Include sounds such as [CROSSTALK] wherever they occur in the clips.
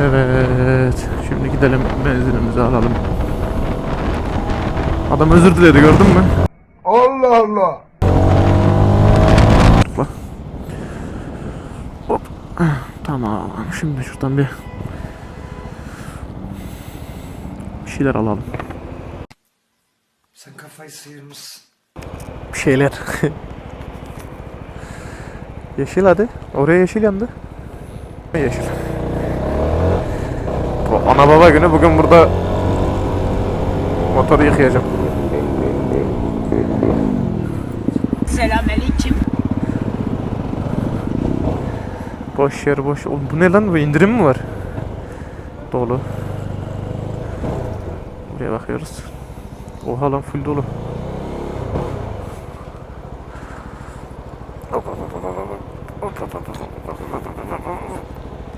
Evet. Şimdi gidelim benzinimizi alalım. Adam özür diledi gördün mü? Allah Allah. Hop. Tamam. Şimdi şuradan bir bir şeyler alalım. Sen kafayı sıyırmışsın. Bir şeyler. [LAUGHS] yeşil hadi. Oraya yeşil yandı. Yeşil. Bu ana baba günü bugün burada motoru yıkayacağım. Selamünaleyküm. Boş yer boş. Oğlum bu ne lan? Bu indirim mi var? Dolu. Buraya bakıyoruz. Oha lan full dolu.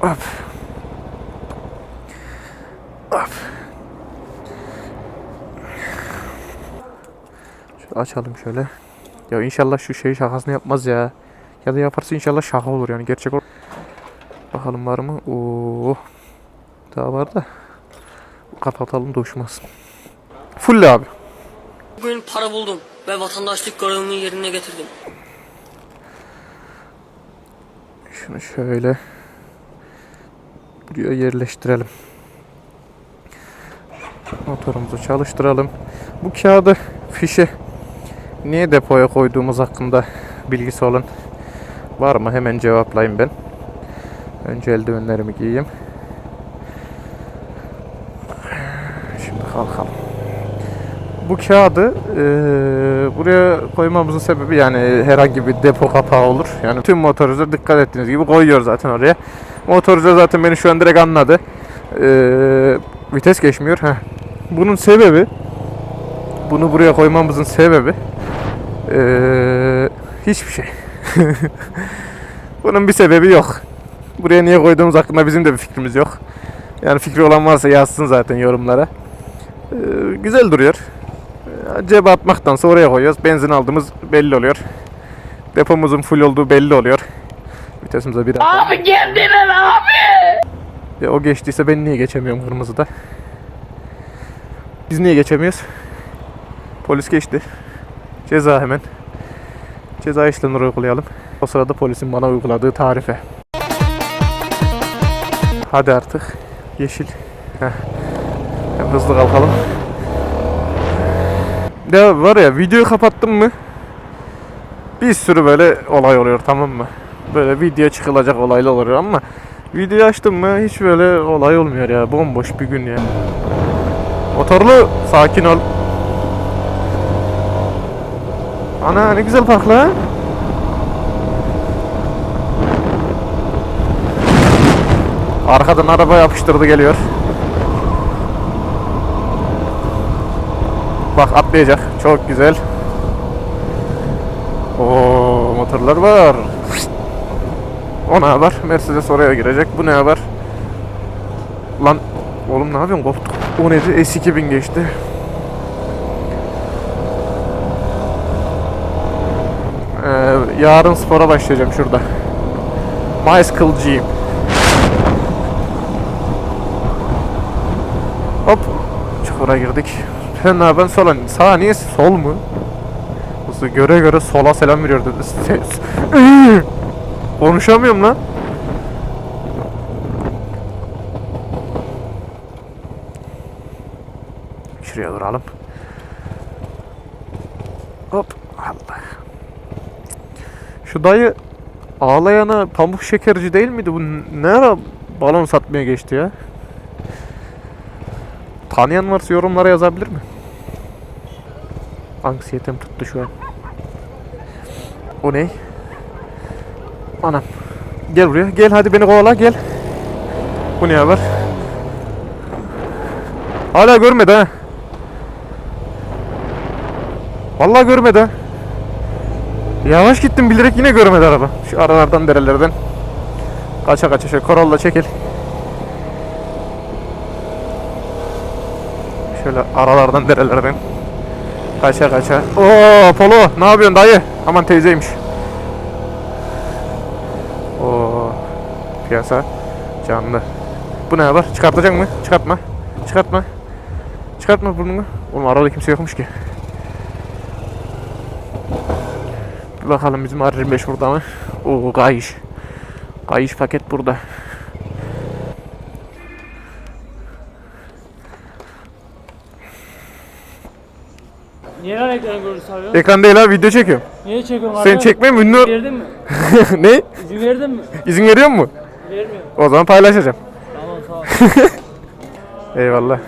Hop. Hop. Şöyle açalım şöyle. Ya inşallah şu şey şakasını yapmaz ya. Ya da yaparsa inşallah şaka olur yani gerçek olur. Bakalım var mı? Oo. Daha var da. Kapatalım da uçmasın. Full abi. Bugün para buldum ve vatandaşlık görevimi yerine getirdim. Şunu şöyle buraya yerleştirelim. Motorumuzu çalıştıralım. Bu kağıdı fişe niye depoya koyduğumuz hakkında bilgisi olan var mı? Hemen cevaplayayım ben. Önce eldivenlerimi giyeyim. Şimdi kalkalım. Bu kağıdı eee, buraya koymamızın sebebi yani herhangi bir depo kapağı olur. Yani tüm motorcular dikkat ettiğiniz gibi koyuyor zaten oraya. Motorcular zaten beni şu an direkt anladı. Eee, vites geçmiyor. Heh. Bunun sebebi bunu buraya koymamızın sebebi eee, hiçbir şey. [LAUGHS] Bunun bir sebebi yok. Buraya niye koyduğumuz hakkında bizim de bir fikrimiz yok. Yani fikri olan varsa yazsın zaten yorumlara. Eee, güzel duruyor. Eee, Cebe atmaktansa oraya koyuyoruz. Benzin aldığımız belli oluyor. Depomuzun full olduğu belli oluyor. Vitesimize bir Abi geldiler abi. Ya o geçtiyse ben niye geçemiyorum kırmızıda? Biz niye geçemiyoruz? Polis geçti. Ceza hemen. Ceza işlemleri uygulayalım. O sırada polisin bana uyguladığı tarife. Hadi artık. Yeşil. Heh. Hızlı kalkalım. Ya var ya videoyu kapattım mı? Bir sürü böyle olay oluyor tamam mı? Böyle video çıkılacak olaylar oluyor ama Video açtım mı hiç böyle olay olmuyor ya. Bomboş bir gün ya. Motorlu sakin ol. Ana ne güzel park la. Arkadan araba yapıştırdı geliyor. Bak atlayacak. Çok güzel. Oo motorlar var. O ne haber? Mercedes oraya girecek. Bu ne haber? Lan oğlum ne yapıyorsun? Koptuk. O neydi? S2000 geçti. Ee, yarın spora başlayacağım şurada. Bicycle Gym. Hop. Çukura girdik. Sen ne yapıyorsun? Sola. Sağa niye? Sol mu? Hızlı göre göre sola selam veriyor dedi. Konuşamıyorum lan. Şuraya duralım. Hop. Allah. Şu dayı ağlayana pamuk şekerci değil miydi? Bu ne ara balon satmaya geçti ya? Tanıyan varsa yorumlara yazabilir mi? Anksiyetem tuttu şu an. O ne? Anam. Gel buraya. Gel hadi beni kovala gel. Bu ne haber? Hala görmedi ha. Vallahi görmedi ha. Yavaş gittim bilerek yine görmedi araba. Şu aralardan derelerden. Kaça kaça şöyle Corolla çekil. Şöyle aralardan derelerden. Kaça kaça. Oo Polo ne yapıyorsun dayı? Aman teyzeymiş. Oo piyasa canlı. Bu ne var? Çıkartacak mı? Çıkartma. Çıkartma. Çıkartma burnunu. Oğlum arada kimse yokmuş ki. Bir bakalım bizim R25 burada mı? Oo kayış. Kayış paket burada. Niye lan ekranı görüntüsü arıyorsun? Ekran değil abi video çekiyorum. Niye çekiyorsun Seni arada? çekmeyeyim ünlü... İzin verdin mi? [LAUGHS] ne? İzin verdin mi? İzin veriyor mu? Vermiyorum. O zaman paylaşacağım. Tamam sağ ol. [LAUGHS] Eyvallah.